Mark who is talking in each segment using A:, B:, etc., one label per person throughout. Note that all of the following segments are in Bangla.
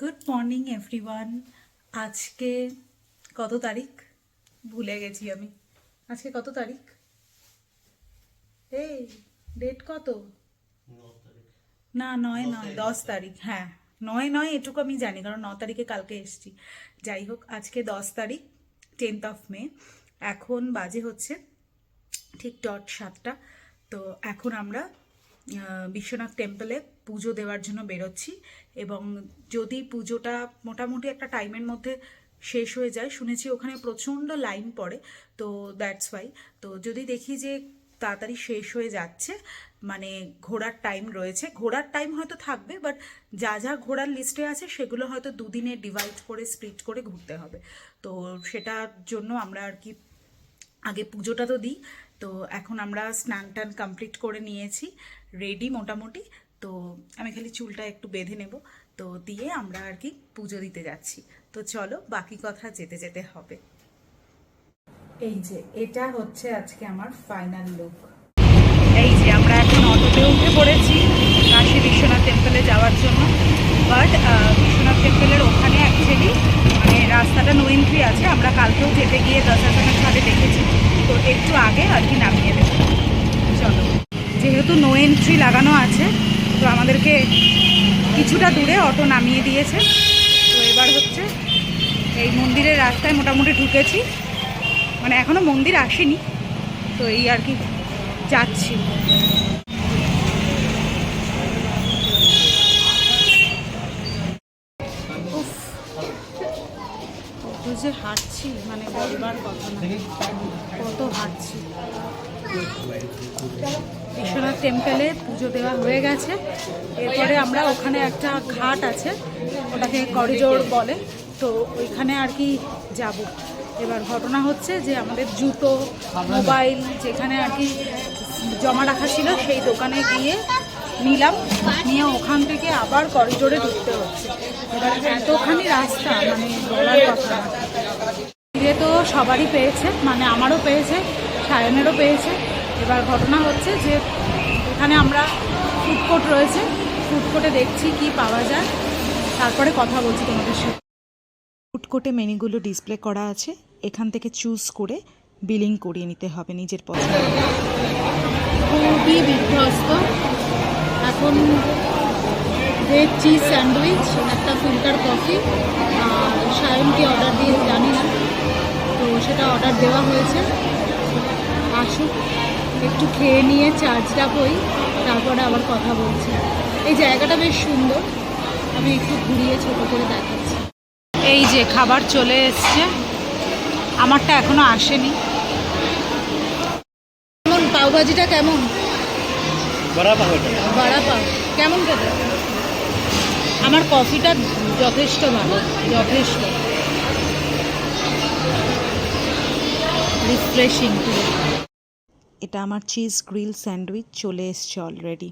A: গুড মর্নিং এভরিওয়ান আজকে কত তারিখ? ভুলে গেছি আমি। আজকে কত তারিখ? এই ডেট কত? না নয় নয় দশ তারিখ হ্যাঁ। নয় নয় এটুকু আমি জানি কারণ ন তারিখে কালকে এসেছি। যাই হোক আজকে দশ তারিখ টেন্থ অফ মে এখন বাজে হচ্ছে ঠিক ডট সাতটা। তো এখন আমরা বিশ্বনাথ টেম্পলে পুজো দেওয়ার জন্য বেরোচ্ছি এবং যদি পুজোটা মোটামুটি একটা টাইমের মধ্যে শেষ হয়ে যায়, শুনেছি ওখানে প্রচণ্ড লাইন পড়ে, তো দ্যাটস ওয়াই তো যদি দেখি যে তাড়াতাড়ি শেষ হয়ে যাচ্ছে মানে ঘোরার টাইম রয়েছে, ঘোরার টাইম হয়তো থাকবে বাট যা যা ঘোরার লিস্টে আছে, সেগুলো হয়তো দুদিনে ডিভাইড করে স্প্লিট করে ঘুরতে হবে। তো সেটার জন্য আমরা আর কি, আগে পুজোটা তো দিই, তো এখন আমরা স্নান টান কমপ্লিট করে নিয়েছি রেডি মোটামুটি। তো আমি খালি চুলটা একটু বেঁধে নেব। তো দিয়ে আমরা আর কি পুজো দিতে যাচ্ছি। তো চলো বাকি কথা যেতে যেতে হবে। এই যে, এটা হচ্ছে আজকে আমার ফাইনাল লুক এই যে, আমরা এখন অটোতে উঠে পড়েছি কাশী বিশ্বনাথ টেম্পলে যাওয়ার জন্য। বাট বিশ্বনাথ টেম্পলের ওখানে অ্যাকচুয়ালি মানে রাস্তাটা নো এন্ট্রি আছে। আমরা কালকেও যেতে গিয়ে দশ হাজারের ছাদে দেখেছি। তো একটু আগে আর কি নামিয়ে দেবো। চলো। যেহেতু নো এন্ট্রি লাগানো আছে তো আমাদেরকে কিছুটা দূরে অটো নামিয়ে দিয়েছে। তো এবার হচ্ছে এই মন্দিরের রাস্তায় মোটামুটি ঢুকেছি। মানে এখনও মন্দির আসেনি। তো এই আর কি যাচ্ছি। যে হাঁটছি মানে কত হাঁটছি। বিশ্বনাথ টেম্পেলে পুজো দেওয়া হয়ে গেছে। এরপরে আমরা ওখানে একটা ঘাট আছে, ওটাকে করিডোর বলে। তো ওইখানে আর কি যাব। এবার ঘটনা হচ্ছে যে আমাদের জুতো, মোবাইল যেখানে আর কি জমা রাখা ছিল, সেই দোকানে গিয়ে নিলাম। নিয়ে ওখান থেকে আবার করিডোরে ঢুকতে হচ্ছে। এবার এতখানি রাস্তা মানে বলার কথা ফিরে তো সবারই পেয়েছে মানে আমারও পেয়েছে, সায়নেরও পেয়েছে। এবার ঘটনা হচ্ছে যে এখানে আমরা ফুড কোর্ট রয়েছে। ফুড কোর্টে দেখছি কি পাওয়া যায়। তারপরে কথা বলছি তোমাদের সাথে।
B: ফুড কোর্টে মেনুগুলো ডিসপ্লে করা আছে। এখান থেকে চুজ করে বিলিং করিয়ে নিতে হবে নিজের পছন্দ।
A: খুবই বিধ্বস্ত। এখন ভেজ চিজ স্যান্ডউইচ একটা ফিল্টার কফি আর সায়নকে অর্ডার দিয়ে, জানি না। তো সেটা অর্ডার দেওয়া হয়েছে। আসুক। একটু খেয়ে নিয়ে চার্জটা বই তারপরে আবার কথা বলছি। এই জায়গাটা বেশ সুন্দর। আমি একটু ঘুরিয়ে ছোট করে দেখাচ্ছি। এই যে খাবার চলে এসছে। আমারটা এখনও আসেনি। কেমন? পাওভাজিটা কেমন? কেমন খেতে? আমার কফিটা যথেষ্ট ভালো যথেষ্ট। রিফ্রেশিং
B: এটা আমার চিজ গ্রিল স্যান্ডউইচ চলে এসছে অলরেডি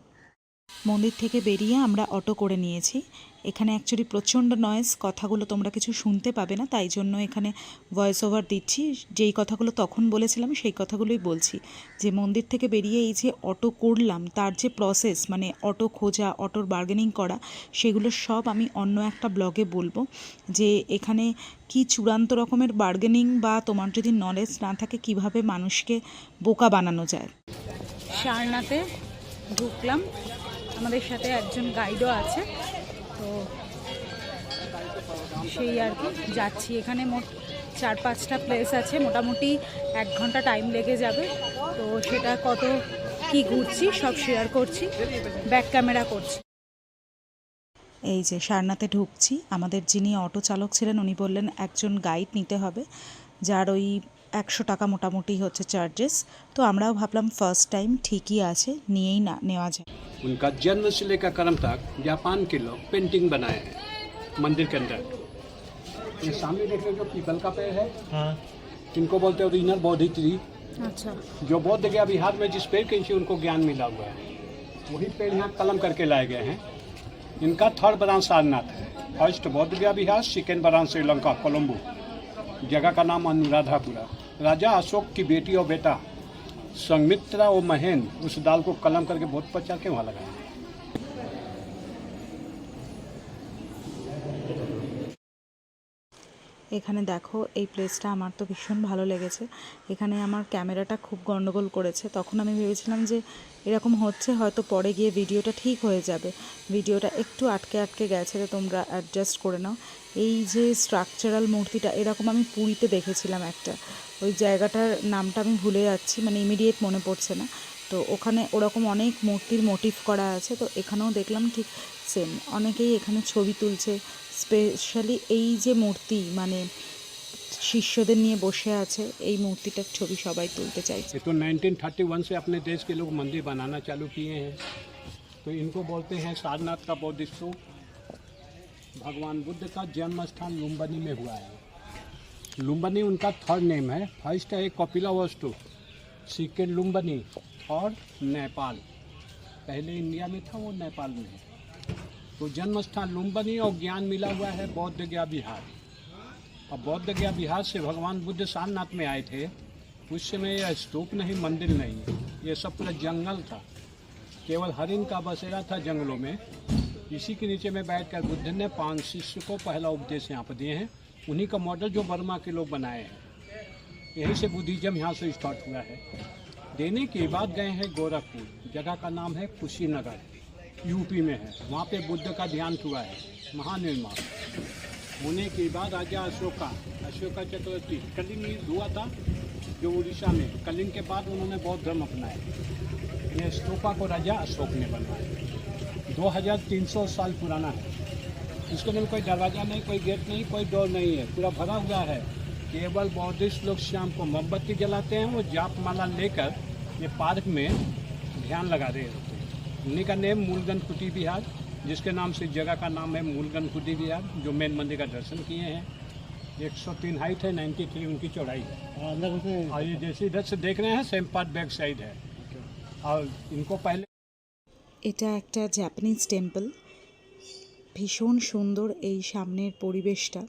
B: মন্দির থেকে বেরিয়ে আমরা অটো করে নিয়েছি। এখানে অ্যাকচুয়ালি প্রচণ্ড নয়েজ কথাগুলো তোমরা কিছু শুনতে পাবে না, তাই জন্য এখানে ভয়েস ওভার দিচ্ছি। যেই কথাগুলো তখন বলেছিলাম, সেই কথাগুলোই বলছি। যে মন্দির থেকে বেরিয়ে এই যে অটো করলাম, তার যে প্রসেস মানে অটো খোঁজা অটোর বার্গেনিং করা, সেগুলো সব আমি অন্য একটা ব্লগে বলব। যে এখানে কি চূড়ান্ত রকমের বার্গেনিং বা তোমার যদি নলেজ না থাকে, কীভাবে মানুষকে বোকা বানানো যায়?
A: সারনাথে ঢুকলাম। আমাদের সাথে একজন গাইডও আছে। তো সেই আর কি, যাচ্ছি। এখানে মোট চার পাঁচটা প্লেস আছে, মোটামুটি এক ঘণ্টা টাইম লেগে যাবে। তো সেটা কত, কি ঘুরছি, সব শেয়ার করছি ব্যাক ক্যামেরা করছি।
B: এই যে সারনাথে ঢুকছি, আমাদের যিনি অটো চালক ছিলেন, উনি বললেন, একজন গাইড নিতে হবে, যার ওই একশো টাকা মোটামুটি হচ্ছে চার্জেস তো আমরাও ভাবলাম ফার্স্ট টাইম ঠিকই আছে নিয়েই না নেওয়া যায়
C: उनका जन्म से लेकर कर्म तक जापान के लोग पेंटिंग बनाए हैं मंदिर के अंदर ये सामने देख रहे हो जो पीपल का पेड़ है हाँ इनको बोलते हैं ओरिजिनल बौद्ध ट्री
A: আচ্ছা
C: जो बौद्ध गया बिहार में जिस पेड़ के नीचे उनको ज्ञान मिला हुआ है वही पेड़ यहाँ कलम करके लाए गए हैं इनका थर्ड ब्रांच सारनाथ है first Bodh Gaya Bihar second branch Sri Lanka Colombo जगह का नाम अनुराधापुरा। राजा अशोक की बेटी और बेटा संमित्रा और महेंद्र उस दाल को कलम करके बहुत प्रचार के वहाँ लगाए।
A: এখানে দেখো, এই প্লেসটা আমার তো ভীষণ ভালো লেগেছে। এখানে আমার ক্যামেরাটা খুব গণ্ডগোল করেছে। তখন আমি ভেবেছিলাম যে এরকম হচ্ছে, হয়তো পরে গিয়ে ভিডিওটা ঠিক হয়ে যাবে। ভিডিওটা একটু আটকে আটকে গেছে তো তোমরা অ্যাডজাস্ট করে নাও। এই যে স্ট্রাকচারাল মূর্তিটা, এরকম আমি পুরীতে দেখেছিলাম একটা। ওই জায়গাটার নামটা আমি ভুলে যাচ্ছি মানে ইমিডিয়েট মনে পড়ছে না। তো ওখানে ওরকম অনেক মূর্তির মোটিভ করা আছে, তো এখানেও দেখলাম ঠিক সেম অনেকেই এখানে ছবি তুলছে স্পেশালি এই যে মূর্তি মানে শিষ্যদের নিয়ে বসে আছে এই মূর্তিটার ছবি সবাই তুলতে চাইছে
C: ये तो 1931 से अपने देश के लोग मंदिर बनाना चालू किए हैं तो इनको बोलते हैं सारनाथ का बौद्ध स्तूप भगवान बुद्ध का जन्म स्थान लुम्बनी में हुआ है लुम्बनी उनका थर्ड नेम है फर्स्ट है कपिला वस्तु सेकेंड लुम्बनी और नेपाल पहले इंडिया में था वो नेपाल में है तो जन्म स्थान लुम्बनी और ज्ञान मिला हुआ है बौद्ध गया बिहार। और बौद्ध गया बिहार से भगवान बुद्ध सारनाथ में आए थे, उस समय यह स्तूप नहीं, मंदिर नहीं, ये सब पूरा जंगल था। केवल हरिन का बसेरा था जंगलों में। इसी के नीचे में बैठकर बुद्ध ने पाँच शिष्य को पहला उपदेश यहाँ पर दिए हैं। उन्हीं का मॉडल जो बर्मा के लोग बनाए हैं। यहीं से बुद्धिज्म यहाँ से स्टार्ट हुआ है। देने के बाद गए हैं गोरखपुर। जगह का नाम है कुशीनगर। यूपी में है। वहाँ पे बुद्ध का ध्यान हुआ है। महानिर्माण। होने के बाद राजा अशोका। अशोका चक्रवर्ती। कलिंग युद्ध हुआ था जो उड़ीसा में। कलिंग के बाद उन्होंने बौद्ध धर्म अपनाया। ये स्तूपा को राजा अशोक ने बनवाया। 2300 साल पुराना है। इसके लिए कोई दरवाज़ा नहीं, कोई गेट नहीं, कोई डोर नहीं है। पूरा भरा हुआ है। केवल बौद्धिस्ट लोग शाम को मोमबत्ती जलाते हैं वो जाप माला लेकर ये पार्क में ध्यान लगा रहे हैं। उन्हीं का नेम मूलगन कुटी बिहार जिसके नाम से इस जगह का नाम है मूलगन कुटी बिहार जो मेन मंदिर का दर्शन किए हैं 103 हाइट है 93 उनकी चौड़ाई है और ये जैसे इधर से देख रहे हैं सेम पार्ट बैक साइड है और इनको पहले
A: এটা একটা জাপানিজ টেম্পল ভীষণ সুন্দর এই সামনের পরিবেশটা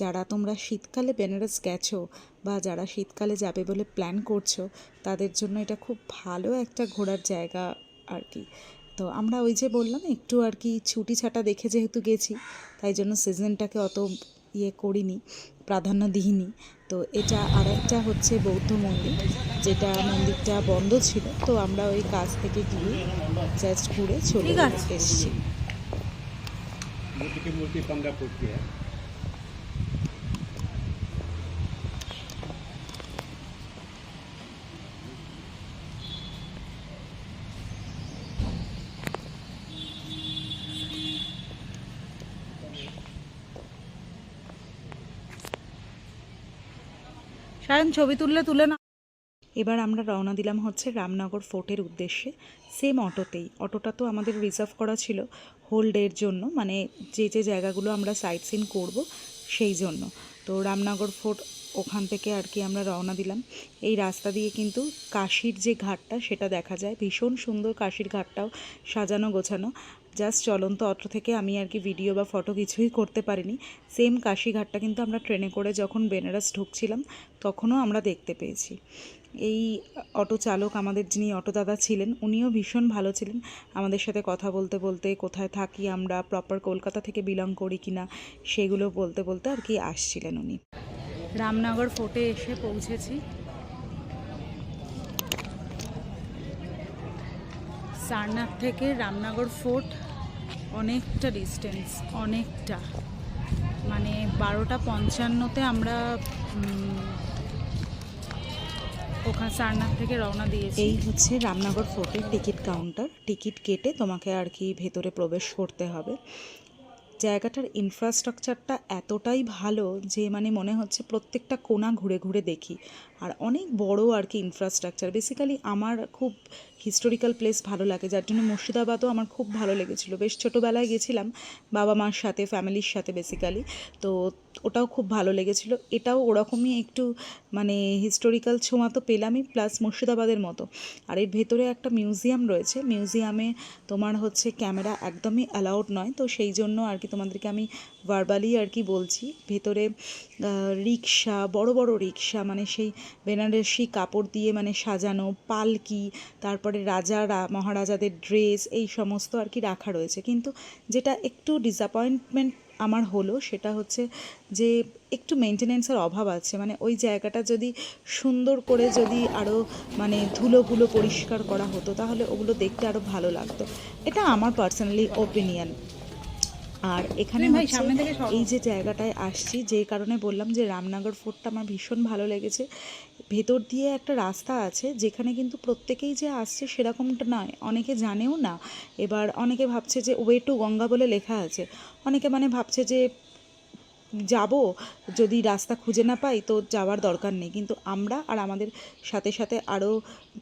A: যারা তোমরা শীতকালে বেনারস গেছো বা যারা শীতকালে যাবে বলে প্ল্যান করছো তাদের জন্য এটা খুব ভালো একটা ঘোরার জায়গা আর কি। তো আমরা ওই যে বললাম একটু আর কি ছুটি ছাটা দেখে যেহেতু গেছি তাই জন্য সিজনটাকে অত ইয়ে করিনি প্রাধান্য দিইনি। তো এটা আর একটা হচ্ছে বৌদ্ধ মন্দির যেটা মন্দিরটা বন্ধ ছিল তো আমরা ওই কাজ থেকে গিয়ে জাস্ট ঘুরে চলে। এসেছি।
D: সায়ন, ছবি তুললে তুলে না
A: এবার আমরা রওনা দিলাম হচ্ছে রামনগর ফোর্টের উদ্দেশ্যে। সেম অটোতেই। অটোটা তো আমাদের রিজার্ভ করা ছিল হোল ডের জন্য। মানে যে যে জায়গাগুলো আমরা সাইট সিন করব সেই জন্য। তো রামনগর ফোর্ট ওখান থেকে আর কি আমরা রওনা দিলাম। এই রাস্তা দিয়ে কিন্তু কাশির যে ঘাটটা, সেটা দেখা যায়। ভীষণ সুন্দর কাশির ঘাটটাও সাজানো গোছানো। জাস্ট চলন্ত অটো থেকে আমি আর কি ভিডিও বা ফটো কিছুই করতে পারিনি। সেম কাশিঘাটটা কিন্তু আমরা ট্রেনে করে যখন বেনারস ঢুকছিলাম, তখনও আমরা দেখতে পেয়েছি। এই অটো চালক আমাদের যিনি অটো দাদা ছিলেন, উনিও ভীষণ ভালো ছিলেন। আমাদের সাথে কথা বলতে বলতে, কোথায় থাকি আমরা প্রপার কলকাতা থেকে বিলং করি কি না সেগুলো বলতে বলতে আর কি আসছিলেন উনি।
D: রামনগর ফোর্টে এসে পৌঁছেছি। সারনাথ থেকে রামনগর ফোর্ট অনেকটা ডিস্টেন্স অনেকটা। মানে বারোটা পঞ্চান্নতে আমরা ওখানে সারনাথ থেকে রওনা দিয়েছি।
A: এই হচ্ছে রামনগর ফোর্টের টিকিট কাউন্টার। টিকিট কেটে তোমাকে আর কি ভেতরে প্রবেশ করতে হবে। জায়গাটার ইনফ্রাস্ট্রাকচারটা এতটাই ভালো যে মানে মনে হচ্ছে প্রত্যেকটা কোনা ঘুরে ঘুরে দেখি। আর অনেক বড় আর কি ইনফ্রাস্ট্রাকচার বেসিক্যালি আমার খুব হিস্টোরিক্যাল প্লেস ভালো লাগে। যার জন্য মুর্শিদাবাদও আমার খুব ভালো লেগেছিল। বেশ ছোটোবেলায় গেছিলাম, বাবা মার সাথে ফ্যামিলির সাথে বেসিক্যালি তো ওটাও খুব ভালো লেগেছিল। এটাও ওরকমই একটু মানে হিস্টোরিক্যাল ছোঁয়া তো পেলামই প্লাস মুর্শিদাবাদের মতো। আর এর ভেতরে একটা মিউজিয়াম রয়েছে। মিউজিয়ামে তোমার হচ্ছে ক্যামেরা একদমই অ্যালাউড নয়। তো সেই জন্য আর কি তোমাদেরকে আমি ভার্বালি আর কি বলছি। ভেতরে রিক্সা বড় বড় রিক্সা মানে সেই বেনারসি কাপড় দিয়ে মানে সাজানো পালকি, তারপরে রাজারা, মহারাজাদের ড্রেস এই সমস্ত আর কি রাখা রয়েছে। কিন্তু যেটা একটু ডিসঅ্যাপয়েন্টমেন্ট আমার হলো, সেটা হচ্ছে যে একটু মেনটেনেন্সের অভাব আছে। মানে ওই জায়গাটা যদি সুন্দর করে যদি আরও মানে ধুলোগুলো পরিষ্কার করা হতো, তাহলে ওগুলো দেখতে আরও ভালো লাগতো। এটা আমার পার্সোনালি ওপিনিয়ন আর এখানে। এই যে জায়গাটায় আসছি যে কারণে বললাম যে রামনগর ফোর্টটা আমার ভীষণ ভালো লেগেছে। ভেতর দিয়ে একটা রাস্তা আছে যেখানে কিন্তু প্রত্যেকেই যে আসছে সেরকমটা নয় অনেকে জানেও না। এবার অনেকে ভাবছে যে ওয়ে টু গঙ্গা বলে লেখা আছে। অনেকে মানে ভাবছে যে যাব, যদি রাস্তা খুঁজে না পাই তো যাওয়ার দরকার নেই। কিন্তু আমরা আর আমাদের সাথে সাথে আরও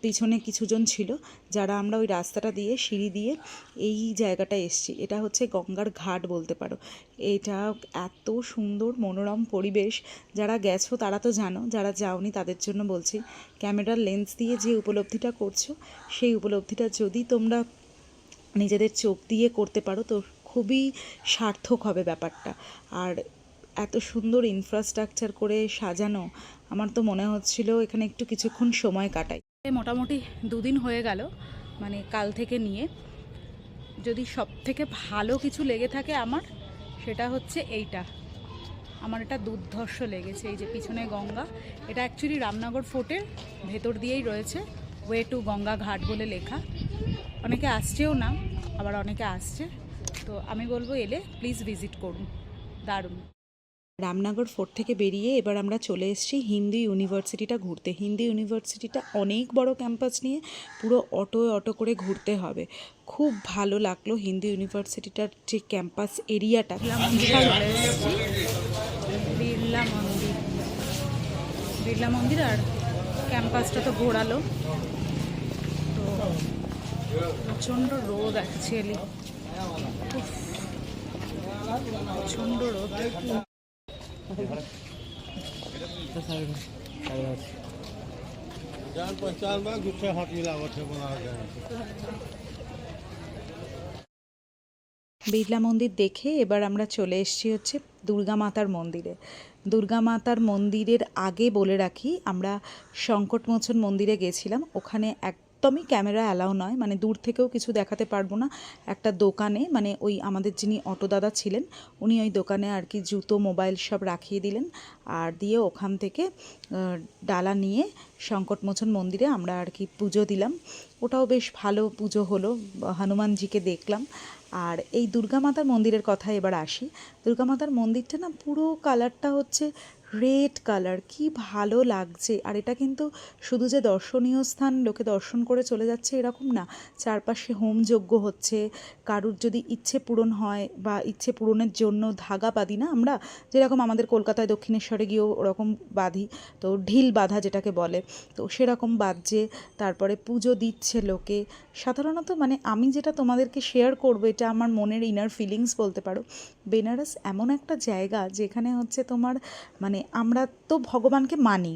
A: পিছনে কিছুজন ছিল, যারা আমরা ওই রাস্তাটা দিয়ে সিঁড়ি দিয়ে এই জায়গাটায় এসেছি। এটা হচ্ছে গঙ্গার ঘাট বলতে পারো। এটা এত সুন্দর মনোরম পরিবেশ। যারা গেছো তারা তো জানো, যারা যাওনি তাদের জন্য বলছি, ক্যামেরার লেন্স দিয়ে যে উপলব্ধিটা করছ, সেই উপলব্ধিটা যদি তোমরা নিজেদের চোখ দিয়ে করতে পারো তো খুবই সার্থক হবে ব্যাপারটা। আর এত সুন্দর ইনফ্রাস্ট্রাকচার করে সাজানো, আমার তো মনে হচ্ছিল এখানে একটু কিছুক্ষণ সময় কাটাই।
D: মোটামুটি দুদিন হয়ে গেল মানে কাল থেকে নিয়ে। যদি সব থেকে ভালো কিছু লেগে থাকে আমার, সেটা হচ্ছে এইটা। আমার এটা দুর্ধর্ষ লেগেছে, এই যে পিছনে গঙ্গা। এটা অ্যাকচুয়ালি রামনগর ফোর্টের ভেতর দিয়েই রয়েছে ওয়ে টু গঙ্গা ঘাট বলে লেখা। অনেকে আসছেও না, আবার অনেকে আসছে। তো আমি বলব এলে প্লিজ ভিজিট করুন, দারুণ।
A: রামনগর ফোর্ট থেকে বেরিয়ে এবার আমরা চলে এসেছি হিন্দু ইউনিভার্সিটিটা ঘুরতে। হিন্দু ইউনিভার্সিটিটা অনেক বড় ক্যাম্পাস নিয়ে পুরো অটো অটো করে ঘুরতে হবে। খুব ভালো লাগল হিন্দু ইউনিভার্সিটিটার যে ক্যাম্পাস এরিয়াটা।
D: বিড়লা মন্দির। বিড়লা মন্দির আর ক্যাম্পাসটা তো ঘোরালো। তো প্রচণ্ড রোদ অ্যাকচুয়ালি প্রচণ্ড রোদ।
E: जान पहचान में गुच्छे हाथ मिलावट है बना जाए
A: বিড়লা মন্দির দেখে এবার আমরা চলে এসেছি হচ্ছে দুর্গা মাতার মন্দিরে দুর্গা মাতার মন্দিরের আগে বলে রাখি আমরা সংকটমোচন মন্দিরে গেছিলাম ওখানে একদমই ক্যামেরা অ্যালাউ নয়। মানে দূর থেকেও কিছু দেখাতে পারব না। একটা দোকানে মানে ওই আমাদের যিনি অটো দাদা ছিলেন, উনি ওই দোকানে আর কি জুতো, মোবাইল সব রাখিয়ে দিলেন। আর দিয়ে ওখান থেকে ডালা নিয়ে সংকটমোচন মন্দিরে আমরা আর কি পুজো দিলাম। ওটাও বেশ ভালো পুজো হলো, হনুমানজিকে দেখলাম। আর এই দুর্গা মাতার মন্দিরের কথা এবার আসি। দুর্গা মাতার মন্দিরটা না পুরো কালারটা হচ্ছে রেড কালার কি ভালো লাগছে। আর এটা কিন্তু শুধু যে দর্শনীয় স্থান, লোকে দর্শন করে চলে যাচ্ছে এরকম না। চারপাশে হোম যজ্ঞ হচ্ছে, কারুর যদি ইচ্ছে পূরণ হয় বা ইচ্ছে পূরণের জন্য ধাগা বাঁধি না আমরা, যেরকম আমাদের কলকাতায় দক্ষিণেশ্বরে গিয়েও ওরকম বাঁধি, তো ঢিল বাঁধা যেটাকে বলে, তো সেরকম বাজছে তারপরে পুজো দিচ্ছে লোকে। সাধারণত মানে আমি যেটা তোমাদেরকে শেয়ার করব, এটা আমার মনের ইনার ফিলিংস বলতে পারো। বেনারস এমন একটা জায়গা যেখানে হচ্ছে তোমার মানে আমরা তো ভগবানকে মানি।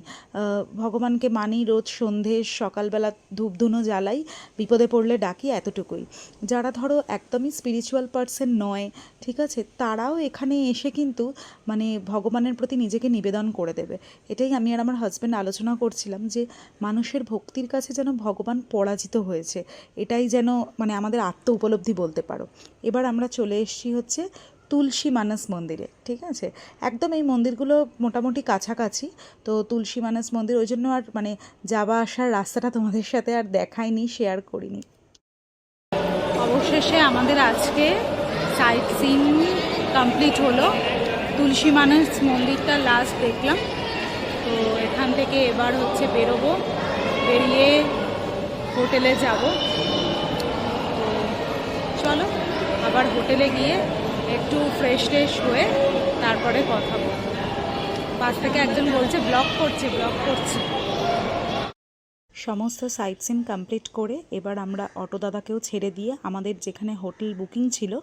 A: ভগবানকে মানি রোজ সন্ধে, সকালবেলা ধূপধুনো জ্বালাই, বিপদে পড়লে ডাকি এতটুকুই। যারা ধরো একদমই স্পিরিচুয়াল পার্সন নয়, ঠিক আছে, তারাও এখানে এসে কিন্তু মানে ভগবানের প্রতি নিজেকে নিবেদন করে দেবে। এটাই আমি আর আমার হাজব্যান্ড আলোচনা করছিলাম যে মানুষের ভক্তির কাছে যেন ভগবান পরাজিত হয়েছে, এটাই যেন মানে আমাদের আত্ম উপলব্ধি বলতে পারো। এবার আমরা চলে এসেছি হচ্ছে তুলসী মানস মন্দিরে, ঠিক আছে? একদম এই মন্দিরগুলো মোটামুটি কাছাকাছি, তো তুলসী মানস মন্দির, ওই জন্য আর মানে যাওয়া আসার রাস্তাটা তোমাদের সাথে আর দেখাইনি শেয়ার করিনি।
D: অবশেষে আমাদের আজকে সাইট সিন কমপ্লিট হলো। তুলসী মানস মন্দিরটা লাস্ট দেখলাম। তো এখান থেকে এবার হচ্ছে বেরোবো, বেরিয়ে হোটেলে যাব। তো চলো, আবার হোটেলে গিয়ে একটু ফ্রেশ ট্রেশ হয়ে তারপরে কথা বলব। পাশ থেকে একজন বলছে ব্লক করছে ব্লক করছে।
A: সমস্ত সাইট সিন কমপ্লিট করে এবার আমরা অটো দাদাকেও ছেড়ে দিয়ে আমাদের যেখানে হোটেল বুকিং ছিল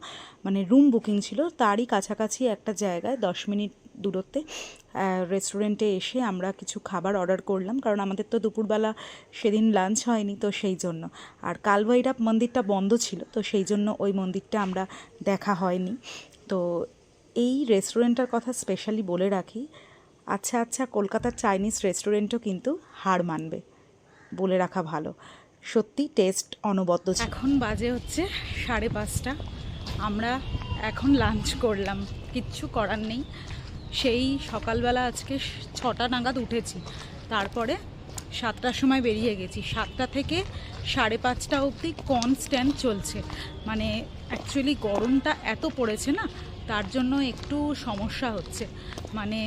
A: মানে রুম বুকিং ছিল, তারই কাছাকাছি একটা জায়গায় দশ মিনিট দূরত্বে রেস্টুরেন্টে এসে আমরা কিছু খাবার অর্ডার করলাম। কারণ আমাদের তো দুপুরবেলা সেদিন লাঞ্চ হয়নি, তো সেই জন্য। আর কালভৈরব মন্দিরটা বন্ধ ছিল, তো সেই জন্য ওই মন্দিরটা আমরা দেখা হয়নি। তো এই রেস্টুরেন্টটার কথা স্পেশালি বলে রাখি আচ্ছা আচ্ছা কলকাতার চাইনিজ রেস্টুরেন্টও কিন্তু হার মানবে, বলে রাখা ভালো। সত্যি টেস্ট অনবদ্য
D: এখন বাজে হচ্ছে সাড়ে পাঁচটা। আমরা এখন লাঞ্চ করলাম,
A: কিচ্ছু করার নেই। সেই সকালবেলা আজকে ছটা নাগাদ উঠেছি। তারপরে সাতটার সময় বেরিয়ে গেছি। সাতটা থেকে সাড়ে পাঁচটা অবধি কনস্ট্যান্ট চলছে। মানে অ্যাকচুয়ালি গরমটা এত পড়েছে না, তার জন্য একটু সমস্যা হচ্ছে। মানে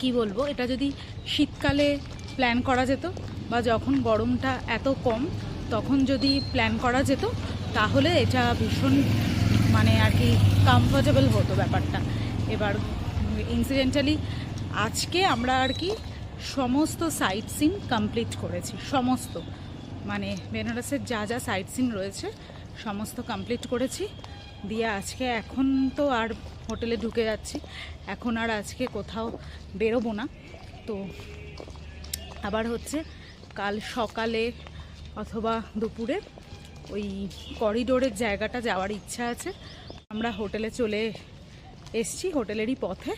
A: কি বলব, এটা যদি শীতকালে প্ল্যান করা যেত বা যখন গরমটা এত কম, তখন যদি প্ল্যান করা যেত, তাহলে এটা ভীষণ মানে আর কি কমফোর্টেবল হতো ব্যাপারটা। এবার ইনসিডেন্টালি আজকে আমরা আর কি সমস্ত সাইট সিন কমপ্লিট করেছি, সমস্ত। মানে বেনারসের যা যা সাইট সিন রয়েছে, সমস্ত কমপ্লিট করেছি। দিয়ে আজকে এখন তো আর হোটেলে ঢুকে যাচ্ছি। এখন আর আজকে কোথাও বেরোবো না। তো আবার হচ্ছে কাল সকালে অথবা দুপুরে ওই করিডোরের জায়গাটা যাওয়ার ইচ্ছা আছে। আমরা হোটেলে চলে এসছি হোটেলেরই পথে।